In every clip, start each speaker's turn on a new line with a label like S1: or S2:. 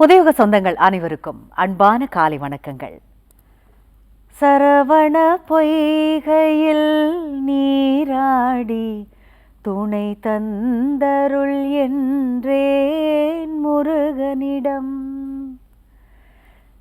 S1: புதையுக சொந்தங்கள் அனைவருக்கும் அன்பான காலை வணக்கங்கள். சரவண பொய்கையில் நீராடி துணை தந்தருள் என்றேன் முருகனிடம்.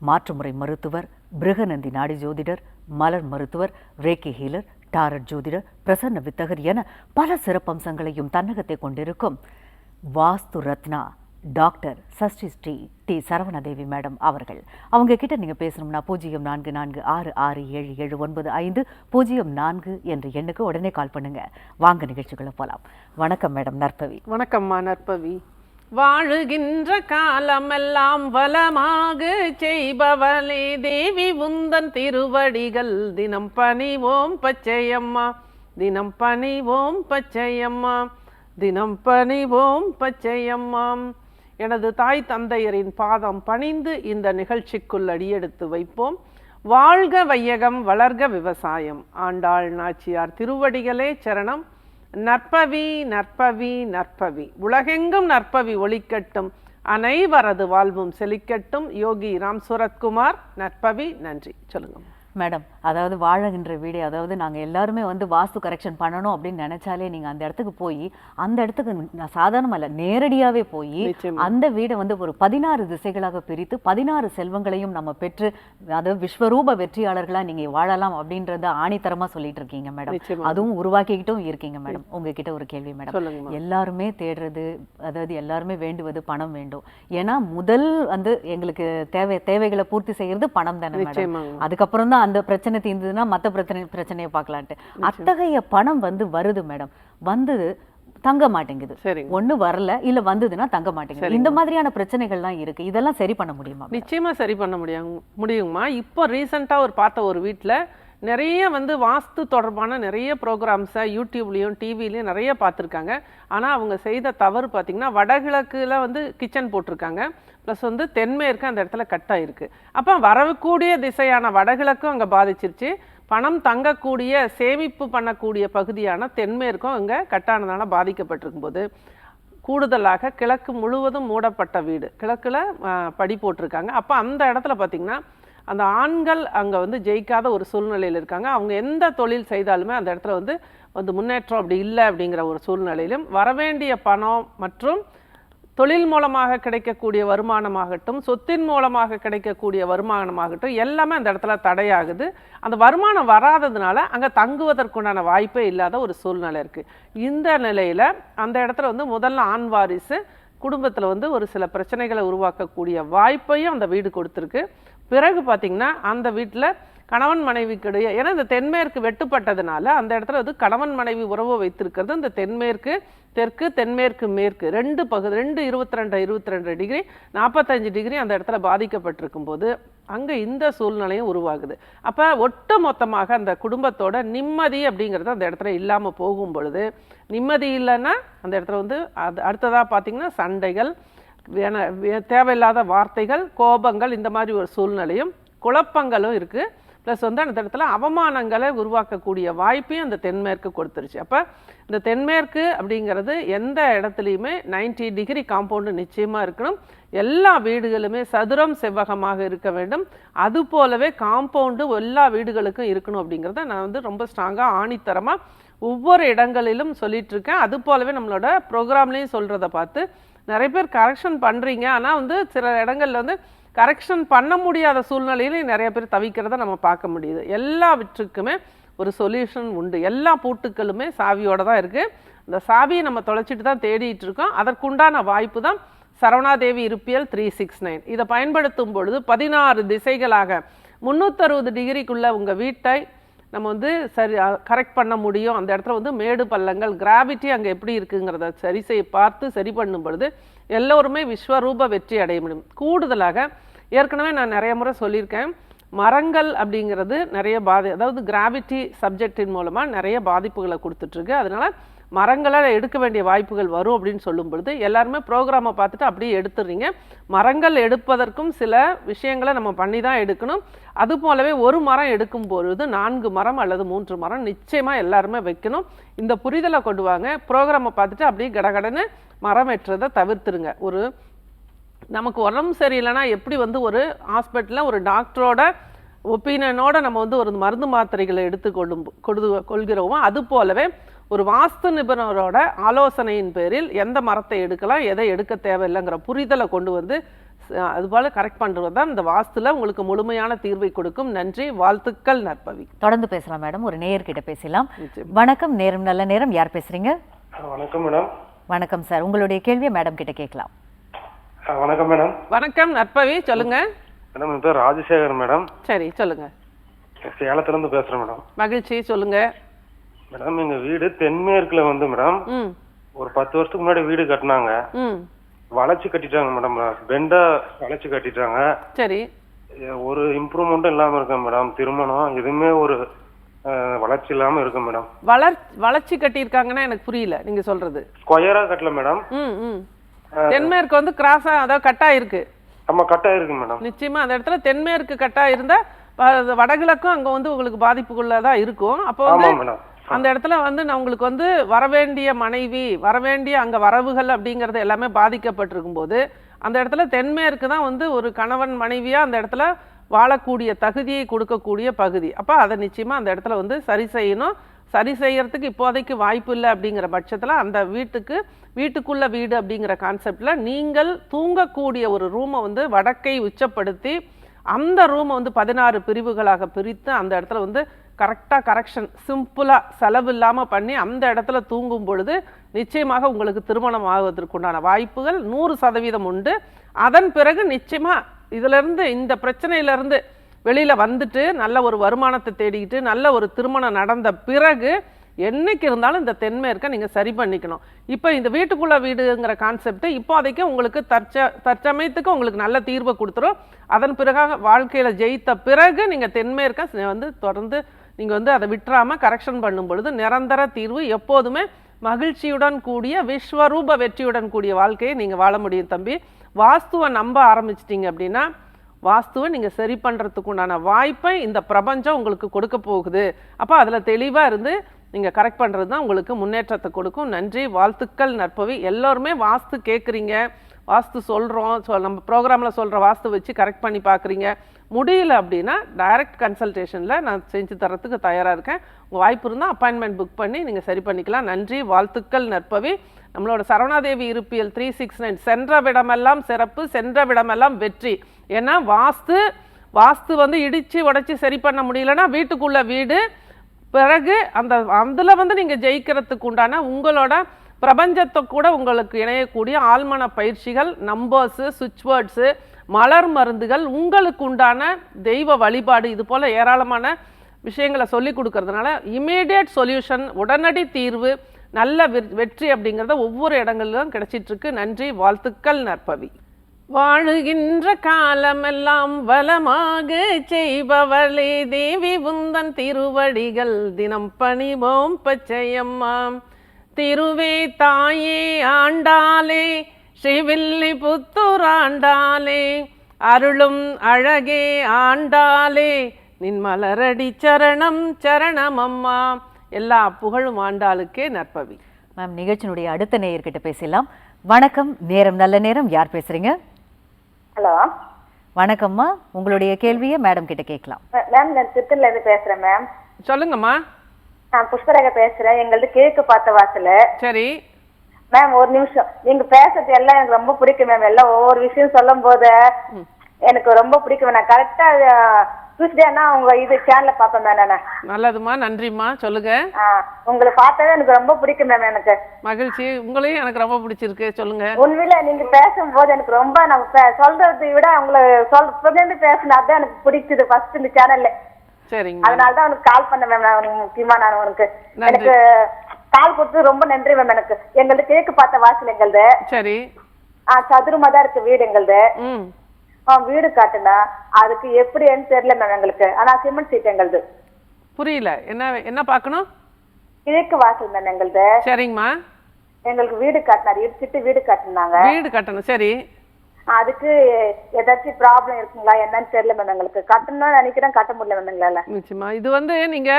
S1: மாற்றுமுறை மருத்துவர் பிருகநந்தி நாடி ஜோதிடர் மலர் மருத்துவர் ரேக்கி ஹீலர் டாரட் ஜோதிடர் பிரசன்ன வித்தகர் என பல சிறப்பம்சங்களையும் தன்னகத்தை கொண்டிருக்கும் Vastu Ratna doctor Sashti Sri D Saravanadevi madam அவர்கள். அவங்க கிட்ட நீங்கள் பேசணும்னா பூஜ்ஜியம் நான்கு நான்கு ஆறு ஆறு ஏழு ஏழு ஒன்பது ஐந்து பூஜ்ஜியம் நான்கு என்ற எண்ணுக்கு உடனே கால் பண்ணுங்க. வாங்க நிகழ்ச்சிகளை போகலாம் வணக்கம் மேடம் நற்பவி.
S2: வணக்கம்மா நற்பவி. வாழுகின்ற காலமெல்லாம் வளமாக செய்பவளே தேவி உந்தன் திருவடிகள். தினம் பணிவோம் பச்சையம்மா. தினம் பணிவோம் பச்சையம்மா. தினம் பணிவோம் பச்சையம்மா. எனது தாய் தந்தையரின் பாதம் பணிந்து இந்த நிகழ்ச்சிக்குள் அடியெடுத்து வைப்போம். வாழ்க வையகம் வளர்க விவசாயம். ஆண்டாள் நாச்சியார் திருவடிகளே சரணம். நற்பவி நற்பவி நற்பவி. உலகெங்கும் நற்பவி ஒளிக்கட்டும். அனைவரது வாழ்வும் செழிக்கட்டும். யோகி ராம் சூரத்குமார் நற்பவி நன்றி. சொல்லுங்க.
S1: மேடம் அதாவது வாழகின்ற வீடு அதாவது நாங்கள் எல்லாருமே வந்து வாஸ்து கரெக்ஷன் பண்ணணும் அப்படின்னு நினைச்சாலே நீங்கள் அந்த இடத்துக்கு போய் அந்த இடத்துக்கு நான் சாதாரணமாக இல்லை நேரடியாகவே போய். அந்த வீடை வந்து ஒரு பதினாறு திசைகளாக பிரித்து பதினாறு செல்வங்களையும் நம்ம பெற்று அதாவது விஸ்வரூப வெற்றியாளர்களாக நீங்கள் வாழலாம் அப்படின்றத ஆணித்தரமாக சொல்லிட்டு இருக்கீங்க மேடம். அதுவும் உருவாக்கிக்கிட்டும் இருக்கீங்க மேடம். உங்ககிட்ட ஒரு கேள்வி மேடம். எல்லாருமே தேடுறது அதாவது எல்லாருமே வேண்டுவது பணம் வேண்டும். ஏன்னா முதல் வந்து எங்களுக்கு தேவை தேவைகளை பூர்த்தி செய்யறது பணம் தானே மேடம். அதுக்கப்புறம் தான் அந்த பிரச்சனை தீர்ந்ததுன்னா மத்த பிரச்சனை பிரச்சனையை பார்க்கலான்ட்டு. அத்தகைய பணம் வந்து வருது மேடம். வந்தது தங்க மாட்டேங்குது. ஒண்ணு வரல இல்ல வந்ததுன்னா தங்க மாட்டேங்குது. இந்த மாதிரியான பிரச்சனைகள்லாம் இருக்கு. இதெல்லாம் சரி பண்ண முடியுமா
S2: நிச்சயமா சரி பண்ண முடியும் முடியுங்கம்மா. இப்போ ரீசெண்டாக ஒரு பார்த்த ஒரு வீட்டில் நிறைய வந்து வாஸ்து தொடர்பான நிறைய ப்ரோக்ராம்ஸை யூடியூப்லேயும் டிவிலையும் நிறைய பார்த்துருக்காங்க. ஆனால் அவங்க செய்த தவறு பார்த்திங்கன்னா வடகிழக்கில் வந்து கிச்சன் போட்டிருக்காங்க. ப்ளஸ் வந்து தென்மேற்கு அந்த இடத்துல கட் ஆகிருக்கு அப்போ வரக்கூடிய திசையான வடகிழக்கும் அங்கே பாதிச்சிருச்சு. பணம் தங்கக்கூடிய சேமிப்பு பண்ணக்கூடிய பகுதியான தென்மேற்கும் அங்கே கட்டானதால் பாதிக்கப்பட்டிருக்கும் போது கூடுதலாக கிழக்கு முழுவதும் மூடப்பட்ட வீடு. கிழக்கில் படி போட்டிருக்காங்க. அப்போ அந்த இடத்துல பார்த்திங்கன்னா அந்த ஆண்கள் அங்கே வந்து ஜெயிக்காத ஒரு சூழ்நிலையில் இருக்காங்க. அவங்க எந்த தொழில் செய்தாலுமே அந்த இடத்துல வந்து வந்து முன்னேற்றம் அப்படி இல்லை அப்படிங்கிற ஒரு சூழ்நிலையிலும் வரவேண்டிய பணம் மற்றும் தொழில் மூலமாக கிடைக்கக்கூடிய வருமானமாகட்டும் சொத்தின் மூலமாக கிடைக்கக்கூடிய வருமானமாகட்டும் எல்லாமே அந்த இடத்துல தடையாகுது. அந்த வருமானம் வராததுனால அங்கே தங்குவதற்குண்டான வாய்ப்பே இல்லாத ஒரு சூழ்நிலை இருக்குது இந்த நிலையில் அந்த இடத்துல வந்து முதல்ல ஆண் வாரிசு குடும்பத்தில் வந்து ஒரு சில பிரச்சனைகளை உருவாக்கக்கூடிய வாய்ப்பையும் அந்த வீடு கொடுத்துருக்கு. பிறகு பார்த்திங்கன்னா அந்த வீட்டில் கணவன் மனைவிக்கிடையே ஏன்னா இந்த தென்மேற்கு வெட்டுப்பட்டதுனால அந்த இடத்துல வந்து கணவன் மனைவி உறவு வைத்திருக்கிறது. இந்த தென்மேற்கு தெற்கு தென்மேற்கு மேற்கு ரெண்டு பகுதி ரெண்டு இருபத்தி ரெண்டு இருபத்தி ரெண்டு டிகிரி நாற்பத்தஞ்சு டிகிரி அந்த இடத்துல பாதிக்கப்பட்டிருக்கும் போது அங்கே இந்த சூழ்நிலையும் உருவாகுது. அப்போ ஒட்டு மொத்தமாக அந்த குடும்பத்தோட நிம்மதி அப்படிங்கிறது அந்த இடத்துல இல்லாமல் போகும் பொழுது நிம்மதி இல்லைன்னா அந்த இடத்துல வந்து அது அடுத்ததாக பார்த்தீங்கன்னா சண்டைகள் வேண- வே- தேவையில்லாத வார்த்தைகள் கோபங்கள் இந்த மாதிரி ஒரு சூழ்நிலையும் குழப்பங்களும் இருக்குது ப்ளஸ் வந்து அந்த இடத்துல அவமானங்களை உருவாக்கக்கூடிய வாய்ப்பையும் அந்த தென்மேற்கு கொடுத்துருச்சு. அப்போ இந்த தென்மேற்கு அப்படிங்கிறது எந்த இடத்துலையுமே 90 டிகிரி காம்பவுண்டு நிச்சயமாக இருக்கணும். எல்லா வீடுகளுமே சதுரம் செவ்வகமாக இருக்க வேண்டும். அது போலவே காம்பவுண்டு எல்லா வீடுகளுக்கும் இருக்கணும் அப்படிங்கிறத நான் வந்து ரொம்ப ஸ்ட்ராங்காக ஆணித்தரமாக ஒவ்வொரு இடங்களிலும் சொல்லிகிட்ருக்கேன் அது போலவே நம்மளோட ப்ரோக்ராம்லேயும் சொல்கிறத பார்த்து நிறைய பேர் கரெக்ஷன் பண்ணுறீங்க ஆனால் வந்து சில இடங்கள்ல வந்து கரெக்ஷன் பண்ண முடியாத சூழ்நிலையிலையும் நிறைய பேர் தவிக்கிறத நம்ம பார்க்க முடியுது. எல்லாவற்றுக்குமே ஒரு சொல்யூஷன் உண்டு. எல்லா பூட்டுக்களுமே சாவியோட தான் இருக்குது இந்த சாவியை நம்ம தொலைச்சிட்டு தான் தேடிட்டு இருக்கோம். அதற்குண்டான வாய்ப்பு தான் சரவணாதேவி இருப்பியல் த்ரீ சிக்ஸ் நைன் இதை பயன்படுத்தும் பொழுது பதினாறு திசைகளாக முந்நூற்றறுபது டிகிரிக்குள்ளே உங்கள் வீட்டை நம்ம வந்து சரி கரெக்ட் பண்ண முடியும். அந்த இடத்துல வந்து மேடு பள்ளங்கள் கிராவிட்டி அங்கே எப்படி இருக்குங்கிறத சரி செய்ய பார்த்து சரி பண்ணும் பொழுது எல்லோருமே விஸ்வரூப வெற்றி அடைய முடியும். கூடுதலாக ஏற்கனவே நான் நிறைய முறை சொல்லியிருக்கேன். மரங்கள் அப்படிங்கிறது நிறைய பாதி அதாவது கிராவிட்டி சப்ஜெக்டின் மூலமாக நிறைய பாதிப்புகளை கொடுத்துட்ருக்கு அதனால் மரங்களை எடுக்க வேண்டிய வாய்ப்புகள் வரும் அப்படின்னு சொல்லும் பொழுது எல்லாருமே ப்ரோக்ராமை பார்த்துட்டு அப்படியே எடுத்துடுறீங்க. மரங்கள் எடுப்பதற்கும் சில விஷயங்களை நம்ம பண்ணி தான் எடுக்கணும். அது போலவே ஒரு மரம் எடுக்கும் பொழுது நான்கு மரம் அல்லது மூன்று மரம் நிச்சயமாக எல்லாருமே வைக்கணும். இந்த புரிதலை கொண்டு வாங்க. ப்ரோக்ராமை பார்த்துட்டு அப்படியே கடகடன்னு மரம் வெட்டுறதை தவிர்த்துருங்க. ஒரு நமக்கு உடம்பு சரியில்லைன்னா எப்படி வந்து ஒரு ஹாஸ்பிட்டலில் ஒரு டாக்டரோட ஒப்பீனியனோட நம்ம வந்து ஒரு மருந்து மாத்திரைகளை எடுத்து கொள்ளும் கொடு கொள்கிறோமோ அது போலவே ஒரு வாஸ்து நிபுணரோட ஆலோசனையின் பேரில் எந்த மரத்தை எடுக்கலாம் எதை எடுக்க தேவையில்லைங்கிற புரிதலை கொண்டு வந்து அதுபோல கரெக்ட் பண்ணுறது தான் இந்த வாஸ்துல உங்களுக்கு முழுமையான தீர்வை கொடுக்கும். நன்றி வாழ்த்துக்கள் நற்பவி.
S1: தொடர்ந்து பேசலாம் மேடம் ஒரு நேயர்கிட்ட பேசலாம். வணக்கம் நேரம் நல்ல நேரம். யார் பேசுறீங்க?
S3: வணக்கம் மேடம்.
S1: வணக்கம் சார். உங்களுடைய கேள்வியை மேடம் கிட்ட கேட்கலாம்.
S3: வணக்கம் மேடம்.
S2: வணக்கம் நற்பவி சொல்லுங்க.
S3: மேடம் என் பேர் ராஜசேகர் மேடம்.
S2: சரி சொல்லுங்க.
S3: சேலத்துலேருந்து பேசுகிறேன் மேடம்.
S2: மகிழ்ச்சி சொல்லுங்க.
S3: மேடம் எங்கள் வீடு தென்மேற்குல வந்து மேடம் ஒரு பத்து வருஷத்துக்கு முன்னாடி வீடு கட்டினாங்க. வளைச்சு கட்டிட்டாங்க மேடம் பெண்டா வளைச்சு கட்டிட்டாங்க.
S2: சரி.
S3: ஒரு இம்ப்ரூவ்மெண்ட்டும் இல்லாமல் இருக்கேன் மேடம் திருமணம் எதுவுமே ஒரு வளர்ச்சி இல்லாமல் இருக்கு மேடம்.
S2: வளர் வளர்ச்சி கட்டியிருக்காங்கன்னா எனக்கு புரியல நீங்க சொல்றது.
S3: ஸ்கொயராக கட்டல மேடம்.
S2: தென்மேற்கு வந்து கிராஸா அதாவது கட்டா இருக்கு.
S3: நம்ம கட்டாக இருக்கு மேடம்.
S2: நிச்சயமா அந்த இடத்துல தென்மேற்கு கட்டா இருந்தா வடகிழக்கும் அங்க வந்து உங்களுக்கு பாதிப்புக்குள்ளதா இருக்கும். அப்போ வந்து அந்த இடத்துல வந்து நான் உங்களுக்கு வந்து வரவேண்டிய மனைவி வரவேண்டிய அங்கே வரவுகள் அப்படிங்கிறது எல்லாமே பாதிக்கப்பட்டிருக்கும் போது அந்த இடத்துல தென்மேற்கு தான் வந்து ஒரு கணவன் மனைவியாக அந்த இடத்துல வாழக்கூடிய தகுதியை கொடுக்கக்கூடிய பகுதி. அப்போ அதை நிச்சயமாக அந்த இடத்துல வந்து சரி செய்யணும். சரி செய்யறதுக்கு இப்போதைக்கு வாய்ப்பு இல்லை அப்படிங்கிற பட்சத்தில் அந்த வீட்டுக்கு வீட்டுக்குள்ள வீடு அப்படிங்கிற கான்செப்டில் நீங்கள் தூங்கக்கூடிய ஒரு ரூமை வந்து வடக்கை உச்சப்படுத்தி அந்த ரூமை வந்து பதினாறு பிரிவுகளாக பிரித்து அந்த இடத்துல வந்து கரெக்டாக கரெக்ஷன் சிம்பிளாக செலவு இல்லாமல் பண்ணி அந்த இடத்துல தூங்கும் பொழுது நிச்சயமாக உங்களுக்கு திருமணம் ஆகுவதற்குண்டான வாய்ப்புகள் நூறு சதவீதம் உண்டு. அதன் பிறகு நிச்சயமாக இதிலிருந்து இந்த பிரச்சனையிலேருந்து வெளியில் வந்துட்டு நல்ல ஒரு வருமானத்தை தேடிக்கிட்டு நல்ல ஒரு திருமணம் நடந்த பிறகு என்னைக்கு இருந்தாலும் இந்த தென்மேற்கை நீங்கள் சரி பண்ணிக்கணும். இப்போ இந்த வீட்டுக்குள்ள வீடுங்கிற கான்செப்ட்டு இப்போதைக்கு உங்களுக்கு தற்ச தற்சமயத்துக்கு உங்களுக்கு நல்ல தீர்வை கொடுத்துரும். அதன் பிறகாக வாழ்க்கையில் ஜெயித்த பிறகு நீங்கள் தென்மேற்கை வந்து தொடர்ந்து நீங்கள் வந்து அதை விட்டுறாமல் கரெக்ஷன் பண்ணும் பொழுது நிரந்தர தீர்வு எப்போதுமே மகிழ்ச்சியுடன் கூடிய விஸ்வரூப வெற்றியுடன் கூடிய வாழ்க்கையை நீங்கள் வாழ முடியும் தம்பி. வாஸ்துவை நம்ப ஆரம்பிச்சிட்டிங்க அப்படின்னா வாஸ்துவை நீங்கள் சரி பண்ணுறதுக்கு உண்டான வாய்ப்பை இந்த பிரபஞ்சம் உங்களுக்கு கொடுக்க போகுது. அப்போ அதில் தெளிவாக இருந்து நீங்கள் கரெக்ட் பண்ணுறது தான் உங்களுக்கு முன்னேற்றத்தை கொடுக்கும். நன்றி வாழ்த்துக்கள் நற்பவி. எல்லோருமே வாஸ்து கேட்குறீங்க வாஸ்து சொல்கிறோம் சொ நம்ம ப்ரோக்ராமில் சொல்கிற வாஸ்து வச்சு கரெக்ட் பண்ணி பார்க்குறீங்க. முடியல அப்படின்னா டைரக்ட் கன்சல்டேஷனில் நான் செஞ்சு தரத்துக்கு தயாராக இருக்கேன். உங்கள் வாய்ப்பு இருந்தால் அப்பாயின்மெண்ட் புக் பண்ணி நீங்கள் சரி பண்ணிக்கலாம். நன்றி வாழ்த்துக்கள் நற்பவி. நம்மளோட சரவணாதேவி இருப்பியல் த்ரீ சிக்ஸ் நைன் சென்ற விடமெல்லாம் சிறப்பு சென்ற விடமெல்லாம் வெற்றி. ஏன்னா வாஸ்து வாஸ்து வந்து இடித்து உடச்சி சரி பண்ண முடியலன்னா வீட்டுக்குள்ளே வீடு. பிறகு அந்த அதில் வந்து நீங்கள் ஜெயிக்கிறதுக்கு உண்டான உங்களோட பிரபஞ்சத்தை கூட உங்களுக்கு இணையக்கூடிய ஆழ்மன பயிற்சிகள் நம்பர்ஸு சுவிட்ச் வேர்ட்ஸு மலர் மருந்துகள் உங்களுக்கு உண்டான தெய்வ வழிபாடு இது போல் ஏராளமான விஷயங்களை சொல்லி கொடுக்கறதுனால இமீடியட் சொல்யூஷன் உடனடி தீர்வு நல்ல வெ- வெற்றி அப்படிங்கிறத ஒவ்வொரு இடங்களிலும் கிடைச்சிட்ருக்கு. நன்றி வாழ்த்துக்கள் நற்பவி. வாழுகின்ற காலமெல்லாம் வளமாக செய்பவளே தேவி உந்தன் திருவடிகள் தினம் பணிவோம் பச்சையம்மாம் திருவே தாயே ஆண்டாளே ஸ்ரீவில்லி புத்தூர் ஆண்டாளே அருளும் அழகே ஆண்டாளே நின் மலரடி சரணம் சரணம் அம்மா எல்லா புகழும் ஆண்டாளுக்கே நற்பவி.
S1: மேம் நிகழ்ச்சியினுடைய அடுத்த நேயர்கிட்ட பேசலாம். வணக்கம் நேரம் நல்ல நேரம். யார் பேசுறீங்க?
S4: ஹலோ.
S1: வணக்கம்மா. உங்களுடைய கேள்வியை மேடம் கிட்ட கேட்கலாம்.
S4: மேம் நான் திருத்தூர்ல இருந்து பேசுறேன் மேம்.
S2: சொல்லுங்கம்மா.
S4: நான் புஷ்பரேகா பேசுறேன். எங்களது கிழக்கு பார்த்த வாசல்.
S2: சரி.
S4: மேம் ஒரு நிமிஷம். நீங்க பேசுறது எல்லாம் எனக்கு ரொம்ப பிடிக்கும் மேம் எல்லாம் ஒவ்வொரு விஷயம் சொல்லும் போது எனக்கு ரொம்ப பிடிக்கும். நான் கரெக்டா டியூஸ்டேனா உங்க இது சேனல்ல பார்ப்பேன் மேம் நான்.
S2: நல்லதும்மா. நன்றிம்மா. சொல்லுங்க.
S4: உங்களை பார்த்தவே எனக்கு ரொம்ப பிடிக்கும் மேம் எனக்கு.
S2: மகிழ்ச்சி. உங்களையும் எனக்கு ரொம்ப பிடிச்சிருக்கு. சொல்லுங்க.
S4: உண்மையில நீங்க பேசும்போது எனக்கு ரொம்ப நம்ம பே- சொல்றதை விட உங்களை சொல் தொடர்ந்து பேசினா தான் எனக்கு பிடிச்சது ஃபர்ஸ்ட் இந்த சேனல்ல
S2: சரிங்க
S4: அதனால தான் உனக்கு கால் பண்ண மேம் நான் முக்கியமா நான் உனக்கு. எனக்கு கால் கொடுத்து ரொம்ப நன்றி மேம் எனக்கு. எங்களது கிழக்கு பார்த்த வாசல் எங்களது?
S2: சரி.
S4: ஆ சதுரமா தான் இருக்கு வீடு எங்களது. வீடு காட்டுனா அதுக்கு எப்படின்னு தெரியல மேம் எங்களுக்கு. ஆனா சிமெண்ட் சீட் எங்களுது.
S2: புரியல. என்ன என்ன பார்க்கணும்?
S4: கிழக்கு வாசல் மேம் எங்களுது.
S2: சரிங்கம்மா.
S4: எங்களுக்கு வீடு காட்டினாரு. இடிச்சிட்டு வீடு காட்டினாங்க.
S2: வீடு கட்டணும். சரி.
S4: அதுக்கு ஏதாச்சும் ப்ராப்ளம் இருக்குங்களா? என்னன்னு தெரியல மேம் எங்களுக்கு. கட்டணும்னு நினைக்கிறேன் கட்ட முடியல மேம் எங்களால.
S2: நிச்சயமா. இது வந்து நீங்க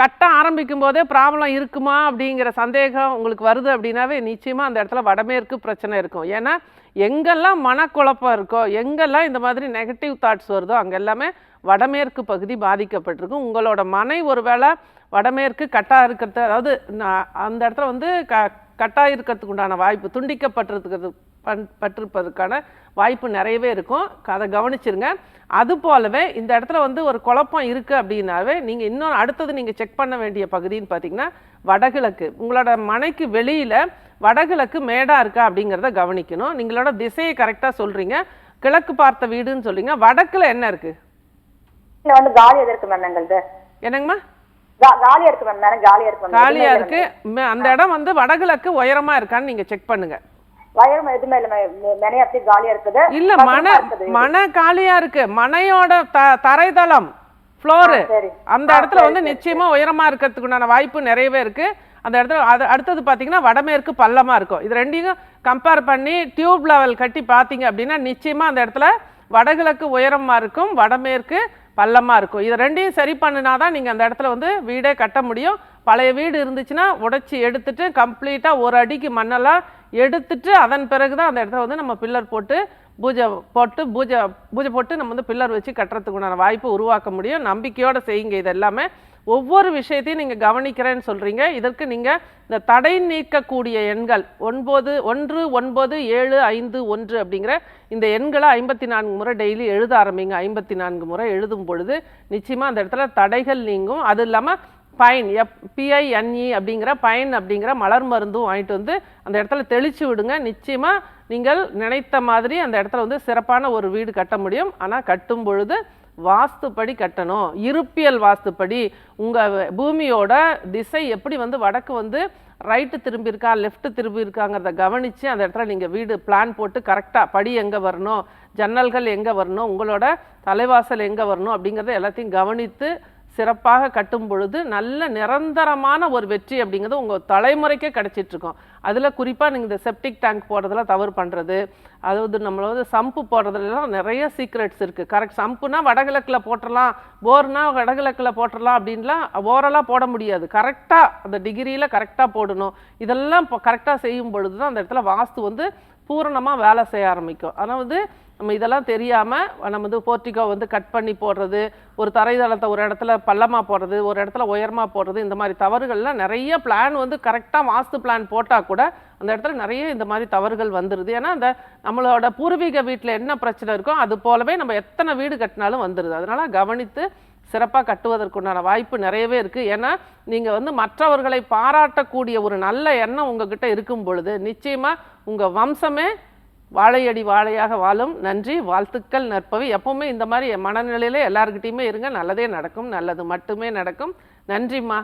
S2: கட்ட ஆரம்பிக்கும் போதே ப்ராப்ளம் இருக்குமா? அப்படிங்கிற சந்தேகம் உங்களுக்கு வருது அப்படின்னாவே நிச்சயமா அந்த இடத்துல வடமேற்கு பிரச்சனை இருக்கும். ஏன்னா எங்கெல்லாம் மனக்குழப்பம் இருக்கோ எங்கெல்லாம் இந்த மாதிரி நெகட்டிவ் தாட்ஸ் வருதோ அங்கே எல்லாமே வடமேற்கு பகுதி பாதிக்கப்பட்டிருக்கும். உங்களோட மனை ஒருவேளை வடமேற்கு கட்டாக இருக்கிறது அதாவது நான் அந்த இடத்துல வந்து க கட்டாக இருக்கிறதுக்கு உண்டான வாய்ப்பு துண்டிக்கப்பட்டிருக்கிறது பண்- பட்டிருப்பதற்கான வாய்ப்பு நிறையவே இருக்கும். அதை கவனிச்சிருங்க. அது போலவே இந்த இடத்துல வந்து ஒரு குழப்பம் இருக்கு அப்படின்னாவே நீங்க இன்னும் அடுத்தது நீங்க செக் பண்ண வேண்டிய பகுதின்னு பார்த்தீங்கன்னா வடகிழக்கு. உங்களோட மனைக்கு வெளியில வடகிழக்கு மேடா இருக்கா அப்படிங்கிறத கவனிக்கணும். நீங்களோட திசையை கரெக்டா சொல்றீங்க. கிழக்கு பார்த்த வீடுன்னு சொல்றீங்க. வடக்குல என்ன இருக்கு?
S4: இல்ல வந்து காலியா இருக்கு மேம் எங்களுது?
S2: என்னங்கம்மா?
S4: காலியா இருக்கு மேம் காலியா இருக்கு.
S2: அந்த இடம் வந்து வடகிழக்கு உயரமா இருக்கான்னு நீங்க செக் பண்ணுங்க.
S4: வயரும் எதுவுமே இல்ல நிறைய அப்படியே காலியா இருக்குது.
S2: இல்ல மன. மன காலியா இருக்கு. மனையோட த தரைதளம் ஃப்ளோரு. அந்த இடத்துல வந்து நிச்சயமா உயரமா இருக்கிறதுக்கு உண்டான வாய்ப்பு நிறையவே இருக்கு. அந்த இடத்துல அது அடுத்தது பாத்தீங்கன்னா வடமேற்கு பள்ளமா இருக்கும். இது ரெண்டையும் கம்பேர் பண்ணி டியூப் லெவல் கட்டி பாத்தீங்க அப்படின்னா நிச்சயமா அந்த இடத்துல வடகிழக்கு உயரமா இருக்கும் வடமேற்கு பள்ளமா இருக்கும். இது ரெண்டையும் சரி பண்ணினாதான் நீங்க அந்த இடத்துல வந்து வீடே கட்ட முடியும். பழைய வீடு இருந்துச்சுன்னா உடைச்சி எடுத்துட்டு கம்ப்ளீட்டா ஒரு அடிக்கு மண்ணெல்லாம் எடுத்துட்டு அதன் பிறகுதான் அந்த இடத்துல வந்து நம்ம பில்லர் போட்டு பூஜை போட்டு பூஜை பூஜை போட்டு நம்ம வந்து பில்லர் வச்சு கட்டுறதுக்கு உண்டான வாய்ப்பு உருவாக்க முடியும். நம்பிக்கையோட செய்யுங்க இது எல்லாமே. ஒவ்வொரு விஷயத்தையும் நீங்கள் கவனிக்கிறேன்னு சொல்கிறீங்க இதற்கு நீங்கள் இந்த தடை நீக்கக்கூடிய எண்கள் ஒன்பது ஒன்று ஒன்பது ஏழு ஐந்து ஒன்று அப்படிங்கிற இந்த எண்களை ஐம்பத்தி நான்கு முறை டெய்லி எழுத ஆரம்பிங்க. ஐம்பத்தி நான்கு முறை எழுதும் பொழுது நிச்சயமாக அந்த இடத்துல தடைகள் நீங்கும். அது இல்லாமல் பைன் எப் பிஐஎன்இ அப்படிங்கிற பைன் அப்படிங்கிற மலர் மருந்தும் வாங்கிட்டு வந்து அந்த இடத்துல தெளித்து விடுங்க. நிச்சயமாக நீங்கள் நினைத்த மாதிரி அந்த இடத்துல வந்து சிறப்பான ஒரு வீடு கட்ட முடியும். ஆனால் கட்டும் பொழுது வாஸ்துப்படி கட்டணும். இருப்பியல் வாஸ்துப்படி உங்கள் பூமியோட திசை எப்படி வந்து வடக்கு வந்து ரைட்டு திரும்பியிருக்கா லெஃப்ட்டு திரும்பியிருக்காங்கிறத கவனித்து அந்த இடத்துல நீங்கள் வீடு பிளான் போட்டு கரெக்டாக படி எங்கே வரணும் ஜன்னல்கள் எங்கே வரணும் உங்களோட தலைவாசல் எங்கே வரணும் அப்படிங்கிறத எல்லாத்தையும் கவனித்து சிறப்பாக கட்டும் பொழுது நல்ல நிரந்தரமான ஒரு வெற்றி அப்படிங்கிறது உங்கள் தலைமுறைக்கே கிடச்சிட்ருக்கோம் அதில் குறிப்பாக நீங்கள் இந்த செப்டிக் டேங்க் போடுறதெல்லாம் தவறு பண்ணுறது அதாவது நம்மள வந்து சம்பு போடுறதுலாம் நிறைய சீக்ரெட்ஸ் இருக்குது கரெக்ட் சம்புனா வடகிழக்கில் போட்டுடலாம் போர்னா வடகிழக்கில் போட்டுடலாம் அப்படின்லாம் ஓரலாக போட முடியாது. கரெக்டாக அந்த டிகிரியில் கரெக்டாக போடணும். இதெல்லாம் கரெக்டாக செய்யும் பொழுது தான் அந்த இடத்துல வாஸ்து வந்து பூரணமாக வேலை செய்ய ஆரம்பிக்கும். ஆனால் வந்து நம்ம இதெல்லாம் தெரியாமல் நம்ம வந்து போர்ட்டிகோ வந்து கட் பண்ணி போடுறது ஒரு தரைதளத்தை ஒரு இடத்துல பள்ளமாக போடுறது ஒரு இடத்துல உயரமாக போடுறது இந்த மாதிரி தவறுகள்லாம் நிறைய பிளான் வந்து கரெக்டாக வாஸ்து பிளான் போட்டால் கூட அந்த இடத்துல நிறைய இந்த மாதிரி தவறுகள் வந்துடுது ஏன்னா அந்த நம்மளோட பூர்வீக வீட்டில் என்ன பிரச்சனை இருக்கோ அது போலவே நம்ம எத்தனை வீடு கட்டினாலும் வந்துடுது அதனால் கவனித்து சிறப்பாக கட்டுவதற்குண்டான வாய்ப்பு நிறையவே இருக்குது ஏன்னா நீங்கள் வந்து மற்றவர்களை பாராட்டக்கூடிய ஒரு நல்ல எண்ணம் உங்ககிட்ட இருக்கும் பொழுது நிச்சயமாக உங்கள் வம்சமே வாழையடி வாழையாக வாழும். நன்றி. வாழ்த்துக்கள் நற்பவி. எப்பவுமே இந்த மாதிரி மனநிலையில எல்லாருக்கிட்டையுமே இருங்க. நல்லதே நடக்கும். நல்லது மட்டுமே நடக்கும். நன்றிம்மா.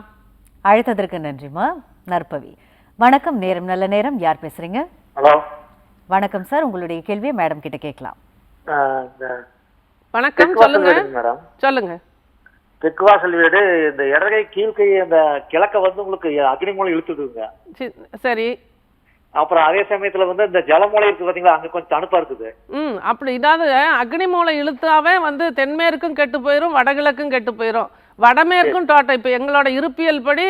S1: அழைத்ததற்கு நன்றிம்மா நற்பவி. வணக்கம். நேரம் நல்ல நேரம். யார் பேசுறீங்க?
S5: ஹலோ.
S1: வணக்கம் சார். உங்களுடைய கேள்வியை மேடம் கிட்ட கேட்கலாம்.
S2: வணக்கம். சொல்லுங்க.
S5: மேடம்.
S2: சொல்லுங்க.
S5: தெற்கு வாசல் வீடு இந்த இடகை கீழ்கை அந்த கிழக்க வந்து உங்களுக்கு அக்னி மூலை இழுத்துடுங்க
S2: சரி.
S5: அப்புறம் அதே சமயத்துல வந்து இந்த ஜலமூலை இருக்கு பாத்தீங்களா அங்க கொஞ்சம் தணுப்பா இருக்குது.
S2: ம் அப்படி இதாவது அக்னி மூலை இழுத்தாவே வந்து தென்மேற்கும் கெட்டு போயிடும் வடகிழக்கும் கெட்டு போயிடும் வடமேற்கும் தோட்டம் இப்போ எங்களோட இருப்பியல் படி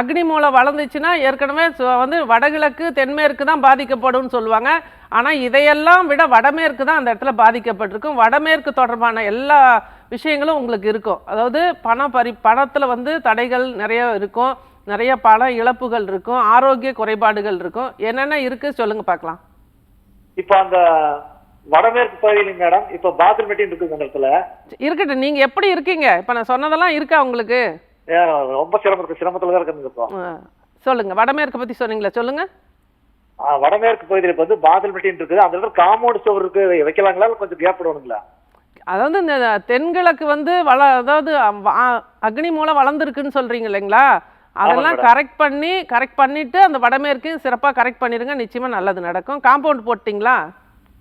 S2: அக்னி மூலை வளர்ந்துச்சுன்னா ஏற்கனவே வந்து வடகிழக்கு தென்மேற்கு தான் பாதிக்கப்படும்னு சொல்லுவாங்க. ஆனால் இதையெல்லாம் விட வடமேற்கு தான் அந்த இடத்துல பாதிக்கப்பட்டிருக்கும். வடமேற்கு தொடர்பான எல்லா விஷயங்களும் உங்களுக்கு இருக்கும். அதாவது பண பறி பணத்தில் வந்து தடைகள் நிறைய இருக்கும். நிறைய பண இழப்புகள் இருக்கும் ஆரோக்கிய குறைபாடுகள் இருக்கும். என்னென்ன இருக்கு சொல்லுங்க பார்க்கலாம்.
S5: இப்ப அந்த வடமேற்கு பகுதியில் மேடம் இப்ப பாத்ரூம் மெட்டின் இருக்குது அந்த இடத்துல.
S2: இருக்கட்டும் நீங்க எப்படி இருக்கீங்க? இப்ப நான் சொன்னதெல்லாம் இருக்கா உங்களுக்கு?
S5: ரொம்ப சிரமம் சிரமத்துல தான் இருக்குங்க இப்போ.
S2: சொல்லுங்க. வடமேற்கு பத்தி சொன்னீங்களா சொல்லுங்க.
S5: வடமேற்கு பகுதியில் இப்ப வந்து பாத்ரூம் மெட்டின் இருக்குது அந்த இடத்துல காம்பவுண்ட் சுவர் இருக்கு. வைக்கலாங்களா கொஞ்சம் கேப் விடணுங்களா?
S2: அதாவது இந்த தென்கிழக்கு வந்து வள அதாவது அக்னி மூலம் வளர்ந்துருக்குன்னு சொல்றீங்க இல்லைங்களா? அதெல்லாம். கரெக்ட் பண்ணி கரெக்ட் பண்ணிட்டு அந்த வடமேற்கையும் சிறப்பா கரெக்ட் பண்ணிருங்க. நிச்சயமா நல்லது நடக்கும். காம்பவுண்ட் போட்டிங்களா?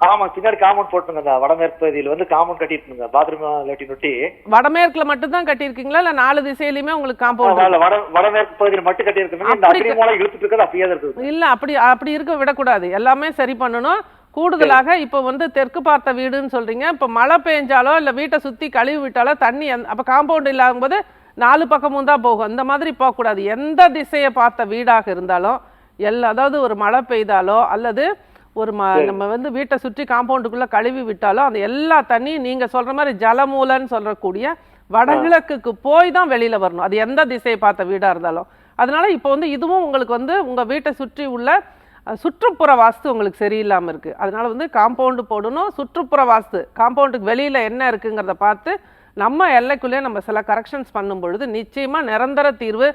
S5: ஆமா பின்னாடி காம்பவுண்ட் போட்டுங்க அந்த வடமேற்கு பகுதியில் வந்து காம்பவுண்ட் கட்டிட்டுங்க பாத்ரூம் லெட்டின் ஒட்டி
S2: வடமேற்குல மட்டும் தான் கட்டியிருக்கீங்களா? இல்ல நாலு திசையிலுமே உங்களுக்கு காம்பவுண்ட்
S5: வட வடமேற்கு பகுதியில் மட்டும் கட்டி இருக்குங்க இந்த
S2: அப்படி
S5: அக்னி மூலம் இழுத்துட்டு இருக்கிறது அப்படியே இருக்குது.
S2: இல்ல அப்படி அப்படி இருக்க விடக்கூடாது. எல்லாமே சரி பண்ணணும். கூடுதலாக இப்போ வந்து தெற்கு பார்த்த வீடுன்னு சொல்றீங்க. இப்போ மழை பெஞ்சாலோ இல்ல வீட்டை சுத்தி கழுவி விட்டாலோ தண்ணி அப்ப காம்பவுண்ட் இல்லாகும்போது நாலு பக்கமும் தான் போகும். அந்த மாதிரி போகக்கூடாது. எந்த திசையை பார்த்த வீடாக இருந்தாலும் எல்லா அதாவது ஒரு மழை பெய்தாலோ அல்லது ஒரு ம நம்ம வந்து வீட்டை சுற்றி காம்பவுண்டுக்குள்ள கழுவி விட்டாலோ அந்த எல்லா தண்ணியும் நீங்க சொல்ற மாதிரி ஜலமூலன்னு சொல்லக்கூடிய வடகிழக்குக்கு போய் தான் வெளியில வரணும். அது எந்த திசையை பார்த்த வீடா இருந்தாலும். அதனால இப்போ வந்து இதுவும் உங்களுக்கு வந்து உங்க வீட்டை சுற்றி உள்ள சுற்றுப்புற வாஸ்து உங்களுக்கு சரியில்லாம இருக்கு. அதனால வந்து காம்பவுண்டு போடணும். சுற்றுப்புற வாஸ்து காம்பவுண்டுக்கு வெளியில என்ன இருக்குங்கிறத பார்த்து நம்ம எல்லைக்குள்ளே நம்ம சில கரெக்ஷன்ஸ் பண்ணும் பொழுது நிச்சயமாக நிரந்தர தீர்வு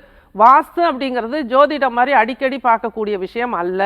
S2: வாஸ்து அப்படிங்கிறது ஜோதிடம் மாதிரி அடிக்கடி பார்க்கக்கூடிய விஷயம் அல்ல.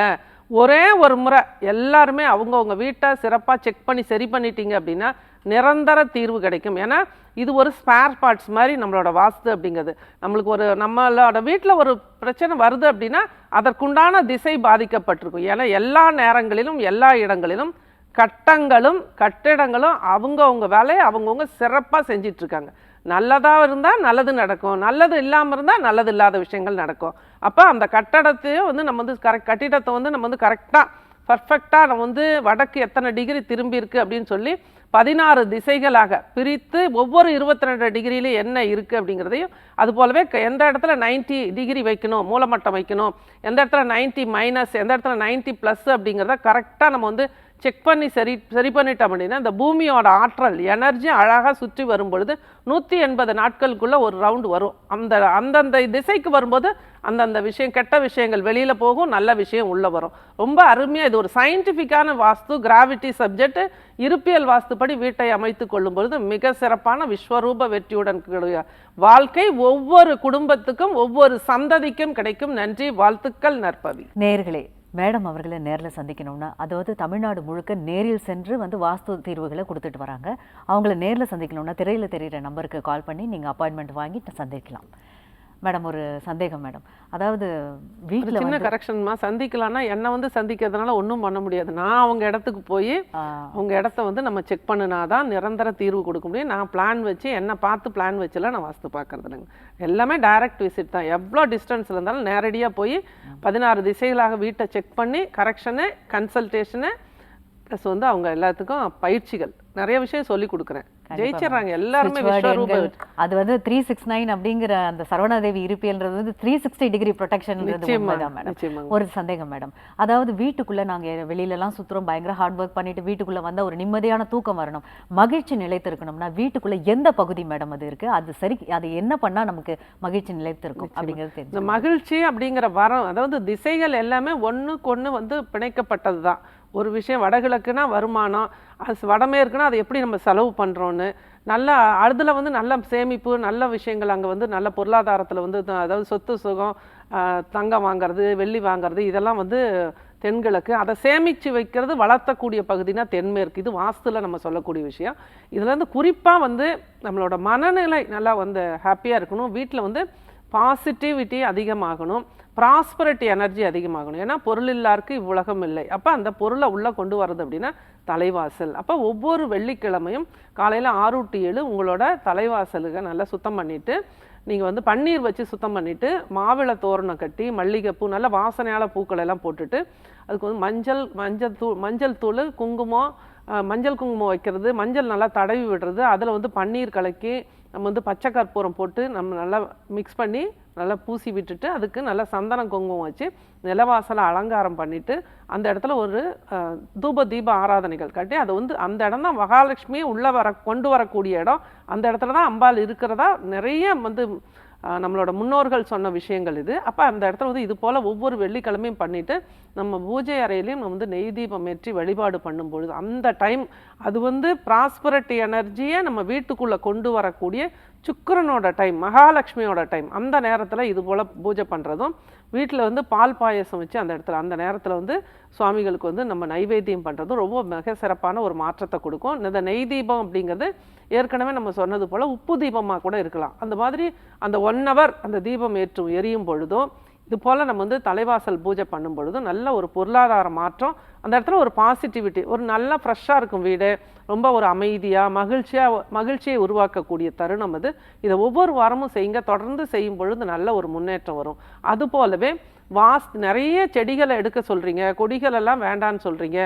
S2: ஒரே ஒரு முறை எல்லாருமே அவங்கவுங்க வீட்டை சிறப்பாக செக் பண்ணி சரி பண்ணிட்டீங்க அப்படின்னா நிரந்தர தீர்வு கிடைக்கும். ஏன்னா இது ஒரு ஸ்பேர் பார்ட்ஸ் மாதிரி நம்மளோட வாஸ்து அப்படிங்கிறது. நம்மளுக்கு ஒரு நம்மளோட வீட்டில் ஒரு பிரச்சனை வருது அப்படின்னா அதற்குண்டான திசை பாதிக்கப்பட்டிருக்கும். ஏன்னா எல்லா நேரங்களிலும் எல்லா இடங்களிலும் கட்டங்களும் கட்டிடங்களும் அவங்கவுங்க வேலையை அவங்கவுங்க சிறப்பாக செஞ்சிட்ருக்காங்க. நல்லதாக இருந்தால் நல்லது நடக்கும். நல்லது இல்லாமல் இருந்தால் நல்லது இல்லாத விஷயங்கள் நடக்கும். அப்போ அந்த கட்டடத்தையும் வந்து நம்ம வந்து கரெக்ட் கட்டிடத்தை வந்து நம்ம வந்து கரெக்டாக பர்ஃபெக்டாக நம்ம வந்து வடக்கு எத்தனை டிகிரி திரும்பியிருக்கு அப்படின்னு சொல்லி பதினாறு திசைகளாக பிரித்து ஒவ்வொரு இருபத்தி ரெண்டு டிகிரியிலும் என்ன இருக்குது அப்படிங்கிறதையும் அது போலவே க- எந்த இடத்துல 90 டிகிரி வைக்கணும் மூலமட்டம் வைக்கணும் எந்த இடத்துல 90 மைனஸ் எந்த இடத்துல 90 ப்ளஸ் அப்படிங்கிறத கரெக்டாக நம்ம வந்து செக் பண்ணி சரி சரி பண்ணிட்டோம் அப்படின்னா இந்த பூமியோட ஆற்றல் எனர்ஜி அழகாக சுற்றி வரும் பொழுது நூற்றி எண்பது நாட்களுக்குள்ளே ஒரு ரவுண்டு வரும். அந்த அந்தந்த திசைக்கு வரும்போது அந்தந்த விஷயம் கெட்ட விஷயங்கள் வெளியில் போகும் நல்ல விஷயம் உள்ளே வரும். ரொம்ப அருமையாக இது ஒரு சயின்டிஃபிக்கான வாஸ்து கிராவிட்டி சப்ஜெக்ட் இருப்பியல் வாஸ்துப்படி வீட்டை அமைத்து கொள்ளும் பொழுது மிக சிறப்பான விஸ்வரூப வெற்றியுடன் வாழ்க்கை. ஒவ்வொரு குடும்பத்துக்கும் ஒவ்வொரு சந்ததிக்கும் கிடைக்கும் நன்றி வாழ்த்துக்கள் நற்பவி.
S1: நேர்களே மேடம் அவர்களை நேரில் சந்திக்கணும்னா அதாவது தமிழ்நாடு முழுக்க நேரில் சென்று வந்து வாஸ்து தீர்வுகளை கொடுத்துட்டு வராங்க. அவங்கள நேரில் சந்திக்கணும்னா திரையில் தெரிகிற நம்பருக்கு கால் பண்ணி நீங்கள் அப்பாயின்மெண்ட் வாங்கி சந்திக்கலாம். மேடம் ஒரு சந்தேகம் மேடம். அதாவது வீட்டில்
S2: சின்ன கரெக்ஷன்மா சந்திக்கலாம்னா என்ன வந்து சந்திக்கிறதுனால ஒன்றும் பண்ண முடியாது. நான் அவங்க இடத்துக்கு போய் அவங்க இடத்த வந்து நம்ம செக் பண்ணினாதான் நிரந்தர தீர்வு கொடுக்க முடியும். நான் பிளான் வச்சு என்ன பார்த்து பிளான் வச்சுலாம் நான் வாஸ்து பார்க்கறது இல்லைங்க எல்லாமே டைரக்ட் விசிட் தான். எவ்வளோ டிஸ்டன்ஸில் இருந்தாலும் நேரடியாக போய் பதினாறு திசைகளாக வீட்டை செக் பண்ணி கரெக்ஷனு கன்சல்டேஷனு ப்ளஸ் வந்து அவங்க எல்லாத்துக்கும் பயிற்சிகள். நிறைய விஷயம் சொல்லி கொடுக்குறேன். ஜெயிச்சிடுறாங்க. எல்லாருமே
S1: அது வந்து த்ரீ சிக்ஸ் நைன் அப்படிங்கிற அந்த சரவணாதேவி இருப்பியல்ன்றது வந்து த்ரீ சிக்ஸ்டி டிகிரி ப்ரொடெக்ஷன்ன்றது உண்மைதான் மேடம். ஒரு சந்தேகம் மேடம். அதாவது வீட்டுக்குள்ள நாங்க வெளியில எல்லாம் சுத்துறோம். பயங்கர ஹார்ட் ஒர்க் பண்ணிட்டு வீட்டுக்குள்ள வந்தா ஒரு நிம்மதியான தூக்கம் வரணும். மகிழ்ச்சி நிலைத்திருக்கணும்னா வீட்டுக்குள்ள எந்த பகுதி மேடம் அது இருக்கு? அது சரி அது என்ன பண்ணா நமக்கு மகிழ்ச்சி நிலைத்திருக்கும் அப்படிங்கிறது தெரிஞ்சு
S2: மகிழ்ச்சி அப்படிங்கிற வரம் அதாவது திசைகள் எல்லாமே ஒண்ணுக்கு ஒண்ணு வந்து பிணைக்கப்பட்டது தான் ஒரு விஷயம் வடகிழக்குனா வருமானம் அது வடமேற்குனா அதை எப்படி நம்ம செலவு பண்ணுறோன்னு நல்ல அதில் வந்து நல்ல சேமிப்பு நல்ல விஷயங்கள் அங்கே வந்து நல்ல பொருளாதாரத்தில் வந்து அதாவது சொத்து சுகம் தங்கம் வாங்குறது வெள்ளி வாங்குறது இதெல்லாம் வந்து தென்கிழக்கு. அதை சேமிச்சு வைக்கிறது வளர்த்தக்கூடிய பகுதினா தென்மேற்கு. இது வாஸ்துல நம்ம சொல்லக்கூடிய விஷயம். இதில் வந்து குறிப்பாக வந்து நம்மளோட மனநிலை நல்லா வந்து ஹாப்பியாக இருக்கணும். வீட்டில் வந்து பாசிட்டிவிட்டி அதிகமாகணும் ப்ராஸ்பரிட்டி எனர்ஜி அதிகமாகணும். ஏன்னா பொருள் இல்லாருக்கு இவ்வுலகம் இல்லை. அப்போ அந்த பொருளை உள்ளே கொண்டு வர்றது அப்படின்னா தலைவாசல். அப்போ ஒவ்வொரு வெள்ளிக்கிழமையும் காலையில் ஆறு டு ஏழு உங்களோட தலைவாசலுக்கு நல்லா சுத்தம் பண்ணிவிட்டு நீங்கள் வந்து பன்னீர் வச்சு சுத்தம் பண்ணிவிட்டு மாவிளை தோரணம் கட்டி மல்லிகைப்பூ நல்ல வாசனையான பூக்களை எல்லாம் போட்டுட்டு அதுக்கு வந்து மஞ்சள் மஞ்சள் தூள் மஞ்சள் தூள் குங்குமம் மஞ்சள் குங்குமம் வைக்கிறது மஞ்சள் நல்லா தடவி விடுறது அதில் வந்து பன்னீர் கலக்கி நம்ம வந்து பச்சை கற்பூரம் போட்டு நம்ம நல்லா மிக்ஸ் பண்ணி நல்லா பூசி விட்டுட்டு அதுக்கு நல்லா சந்தன குங்குமம் வச்சு நிலவாசலை அலங்காரம் பண்ணிவிட்டு அந்த இடத்துல ஒரு தூப தீப ஆராதனைகள் கட்டி அது வந்து அந்த இடம் தான் மகாலட்சுமியை உள்ளே வர கொண்டு வரக்கூடிய இடம். அந்த இடத்துல தான் அம்பாள் இருக்கிறதா நிறைய வந்து நம்மளோட முன்னோர்கள் சொன்ன விஷயங்கள் இது. அப்போ அந்த இடத்துல வந்து இது போல் ஒவ்வொரு வெள்ளிக்கிழமையும் பண்ணிவிட்டு நம்ம பூஜை அறையிலையும் நம்ம வந்து நெய் தீபம் ஏற்றி வழிபாடு பண்ணும் பொழுது அந்த டைம் அது வந்து ப்ராஸ்பரட்டி எனர்ஜியை நம்ம வீட்டுக்குள்ளே கொண்டு வரக்கூடிய சுக்கரனோட டைம் மகாலட்சுமியோட டைம் அந்த நேரத்தில் இது போல் பூஜை பண்ணுறதும் வீட்டில் வந்து பால் பாயசம் வச்சு அந்த இடத்துல அந்த நேரத்தில் வந்து சுவாமிகளுக்கு வந்து நம்ம நைவேத்தியம் பண்ணுறதும் ரொம்ப மிக சிறப்பான ஒரு மாற்றத்தை கொடுக்கும். இந்த நெய் தீபம் அப்படிங்கிறது ஏற்கனவே நம்ம சொன்னது போல் உப்பு தீபமாக கூட இருக்கலாம். அந்த மாதிரி அந்த ஒன் ஹவர் அந்த தீபம் ஏற்றும் எரியும் பொழுதும் இது போல் நம்ம வந்து தலைவாசல் பூஜை பண்ணும் பொழுது நல்ல ஒரு பொருளாதார மாற்றம் அந்த இடத்துல ஒரு பாசிட்டிவிட்டி ஒரு நல்ல ஃப்ரெஷ்ஷாக இருக்கும் வீடு ரொம்ப ஒரு அமைதியாக மகிழ்ச்சியாக மகிழ்ச்சியை உருவாக்கக்கூடிய தருணம் அது. இதை ஒவ்வொரு வாரமும் செய்யுங்க. தொடர்ந்து செய்யும் பொழுது நல்ல ஒரு முன்னேற்றம் வரும். அது போலவே வாஸ் நிறைய செடிகளை எடுக்க சொல்கிறீங்க கொடிகளெல்லாம் வேண்டான்னு சொல்கிறீங்க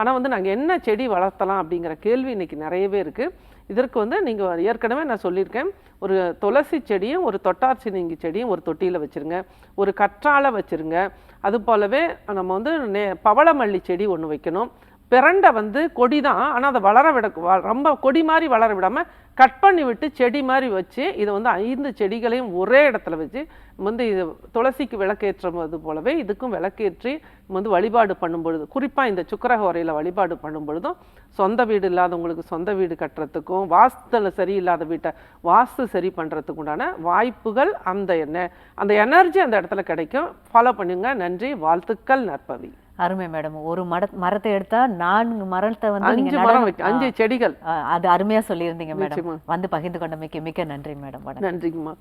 S2: ஆனால் வந்து நாங்கள் என்ன செடி வளர்த்தலாம் அப்படிங்கிற கேள்வி இன்றைக்கி நிறையவே இருக்குது இதற்கு வந்து நீங்கள் ஏற்கனவே நான் சொல்லியிருக்கேன். ஒரு துளசி செடியும் ஒரு தொட்டார்ச்சினிங்கி செடியும் ஒரு தொட்டியில் வச்சுருங்க. ஒரு கற்றாழை வச்சுருங்க. அது போலவே நம்ம வந்து நே பவளமல்லி செடி ஒன்று வைக்கணும். பிரண்டை வந்து கொடி தான். ஆனால் அதை வளர விட வ- ரொம்ப கொடி மாதிரி வளர விடாமல் கட் பண்ணி விட்டு செடி மாதிரி வச்சு இதை வந்து ஐந்து செடிகளையும் ஒரே இடத்துல வச்சு வந்து இது துளசிக்கு விளக்கேற்றுவது போலவே இதுக்கும் விளக்கேற்றி வந்து வழிபாடு பண்ணும் பொழுது குறிப்பாக இந்த சுக்கரஹோரையில் வழிபாடு பண்ணும் பொழுதும் சொந்த வீடு இல்லாதவங்களுக்கு சொந்த வீடு கட்டுறதுக்கும் வாஸ்துல சரியில்லாத வீட்டை வாஸ்து சரி பண்ணுறதுக்கு உண்டான வாய்ப்புகள் அந்த என்ன அந்த எனர்ஜி அந்த இடத்துல கிடைக்கும். ஃபாலோ பண்ணுங்க. நன்றி. வாழ்த்துக்கள் நற்பவி.
S1: அருமை மேடம். ஒரு மட மரத்தை எடுத்தா நான்கு மரத்தை வந்து
S2: அஞ்சு மரம் அஞ்சு செடிகள்.
S1: அது அருமையா சொல்லியிருந்தீங்க மேடம். வந்து பகிர்ந்து கொண்டமைக்கு மிக்க நன்றி மேடம்.
S2: நன்றிங்கம்மா.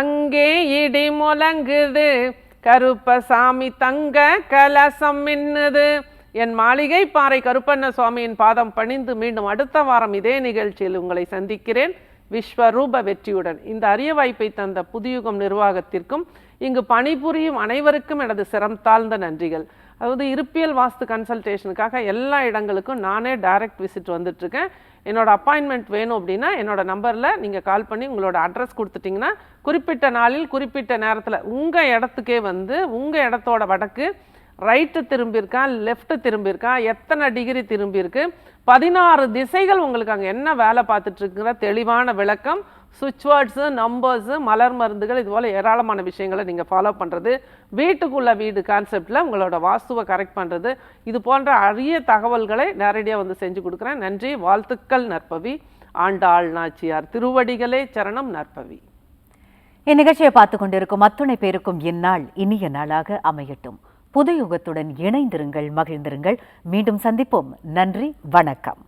S2: அங்கே இடி முழங்குது. கருப்பசாமி தங்க கலசம் மின்னுது. என் மாளிகை பாறை கருப்பண்ண சுவாமியின் பாதம் பணிந்து மீண்டும் அடுத்த வாரம் இதே நிகழ்ச்சியில் உங்களை சந்திக்கிறேன். விஸ்வரூப வெற்றியுடன். இந்த அரிய வாய்ப்பை தந்த புதியுகம் நிர்வாகத்திற்கும் இங்கு பணிபுரியும் அனைவருக்கும் எனது சிரம் தாழ்ந்த நன்றிகள். அதாவது இருப்பியல் வாஸ்து கன்சல்டேஷனுக்காக எல்லா இடங்களுக்கும் நானே டைரக்ட் விசிட் வந்துட்டுருக்கேன். என்னோடய என்னோட அப்பாயின்மெண்ட் வேணும் அப்படின்னா என்னோடய நம்பரில் நீங்கள் கால் பண்ணி உங்களோட அட்ரஸ் கொடுத்துட்டிங்கன்னா குறிப்பிட்ட நாளில் குறிப்பிட்ட நேரத்தில் உங்கள் இடத்துக்கே வந்து உங்கள் இடத்தோட வடக்கு ரைட்டு திரும்பியிருக்கேன் லெஃப்ட்டு திரும்பியிருக்கேன் எத்தனை டிகிரி திரும்பியிருக்கு? பதினாறு திசைகள் உங்களுக்கு அங்கே என்ன வேலை பார்த்துட்ருக்குங்கிற தெளிவான விளக்கம். சுவிட்ச் வேர்ட்ஸு நம்பர்ஸு மலர் மருந்துகள் இது போல் ஏராளமான விஷயங்களை நீங்கள் ஃபாலோ பண்ணுறது வீட்டுக்குள்ள வீடு கான்செப்டில் உங்களோட வாஸ்துவை கரெக்ட் பண்ணுறது இது போன்ற அரிய தகவல்களை நேரடியாக வந்து செஞ்சு கொடுக்குறேன். நன்றி வாழ்த்துக்கள் நற்பவி. ஆண்டாள் நாச்சியார் திருவடிகளே சரணம் நற்பவி.
S1: இந்நிகழ்ச்சியை பார்த்து கொண்டிருக்கும் அத்துணை பேருக்கும் இந்நாள் இனிய நாளாக அமையட்டும். புது யுகத்துடன் இணைந்திருங்கள் மகிழ்ந்திருங்கள். மீண்டும் சந்திப்போம். நன்றி வணக்கம்.